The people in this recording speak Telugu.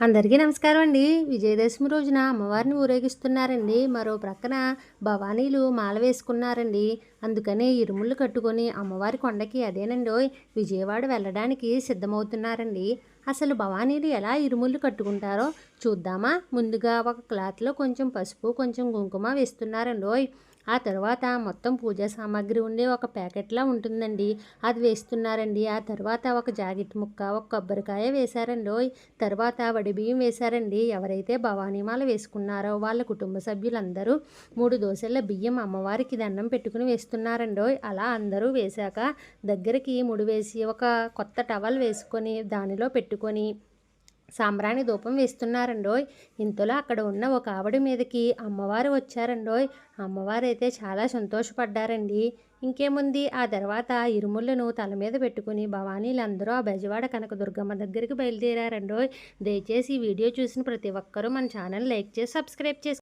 అందరికీ నమస్కారం అండి. విజయదశమి రోజున అమ్మవారిని ఊరేగిస్తున్నారండి. మరో ప్రక్కన భవానీలు మాల వేసుకున్నారండి. అందుకనే ఇరుముళ్ళు కట్టుకొని అమ్మవారి కొండకి అదేనండి విజయవాడ వెళ్ళడానికి సిద్ధమవుతున్నారండి. అసలు భవానీలు ఎలా ఇరుముళ్ళు కట్టుకుంటారో చూద్దామా? ముందుగా ఒక క్లాత్లో కొంచెం పసుపు కొంచెం కుంకుమ వేస్తున్నారండి ఆ తర్వాత మొత్తం పూజా సామాగ్రి ఉండే ఒక ప్యాకెట్లా ఉంటుందండి. అది వేస్తున్నారండి. ఆ తర్వాత ఒక జాకెట్ ముక్క ఒక కొబ్బరికాయ వేశారండి. తర్వాత వడి బియ్యం వేశారండి. ఎవరైతే భవానీమాల వేసుకున్నారో వాళ్ళ కుటుంబ సభ్యులందరూ మూడు దోశల బియ్యం అమ్మవారికి దండం పెట్టుకుని వేస్తున్నారండి. అలా అందరూ వేశాక దగ్గరికి ముడి వేసి ఒక కొత్త టవల్ వేసుకొని దానిలో పెట్టుకొని సాంబ్రాణి ధూపం వేస్తున్నారండోయ్. ఇంతలో అక్కడ ఉన్న ఒక ఆవిడ మీదకి అమ్మవారు వచ్చారండోయ్. అమ్మవారు అయితే చాలా సంతోషపడ్డారండి. ఇంకేముంది? ఆ తర్వాత ఇరుముళ్ళను తల మీద పెట్టుకుని భవానీలందరూ ఆ బెజవాడ కనకదుర్గమ్మ దగ్గరికి బయలుదేరారండోయ్. దయచేసి ఈ వీడియో చూసిన ప్రతి ఒక్కరూ మన ఛానల్ లైక్ చేసి సబ్స్క్రైబ్ చేసి